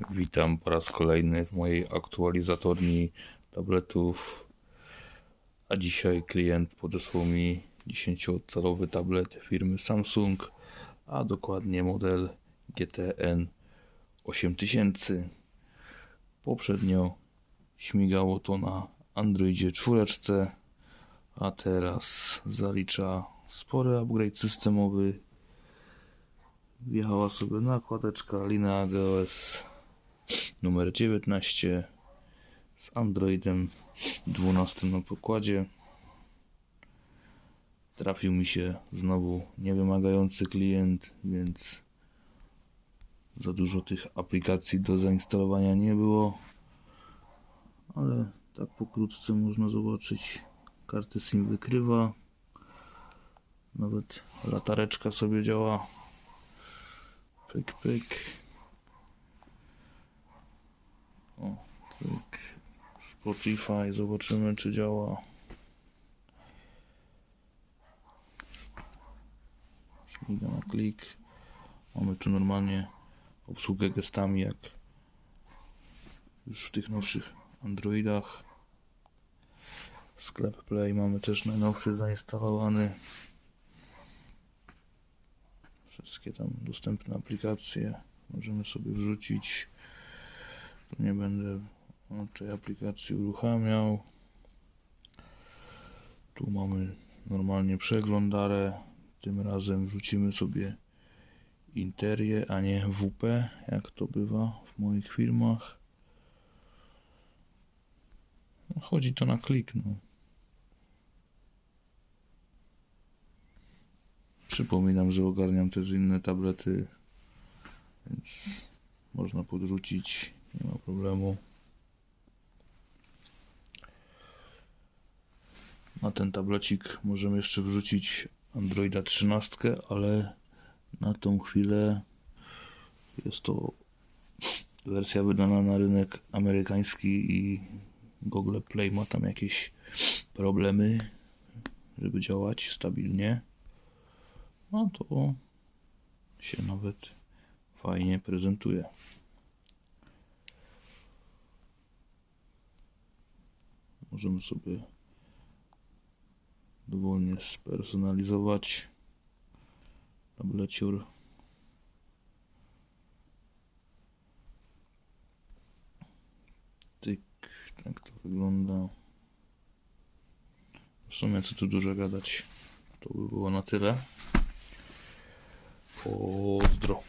Witam po raz kolejny w mojej aktualizatorni tabletów. A dzisiaj klient podesłał mi 10-calowy tablet firmy Samsung, a dokładnie model GTN 8000. Poprzednio śmigało to na Androidzie 4, a teraz zalicza spory upgrade systemowy. Wjechała sobie nakładeczka Linea GOS numer 19 z Androidem 12 na pokładzie. Trafił mi się znowu niewymagający klient, więc za dużo tych aplikacji do zainstalowania nie było. Ale tak pokrótce można zobaczyć. Karty SIM wykrywa. Nawet latareczka sobie działa. Pyk, pyk. O, pyk. Spotify, zobaczymy czy działa. Śmiga na klik. Mamy tu normalnie obsługę gestami jak już w tych nowszych Androidach. Sklep Play mamy też najnowszy zainstalowany. Wszystkie tam dostępne aplikacje możemy sobie wrzucić. Nie będę tej aplikacji uruchamiał. Tu mamy normalnie przeglądarę. Tym razem wrzucimy sobie Interię, a nie WP, jak to bywa w moich filmach. No, chodzi to na klik, no. Przypominam, że ogarniam też inne tablety, więc można podrzucić, nie ma problemu. Na ten tablecik możemy jeszcze wrzucić Androida 13, ale na tą chwilę jest to wersja wydana na rynek amerykański i Google Play ma tam jakieś problemy, żeby działać stabilnie. No to się nawet fajnie prezentuje. Możemy sobie dowolnie spersonalizować tableciur. Tyk, tak to wygląda. W sumie co tu dużo gadać. To by było na tyle. Pozdro.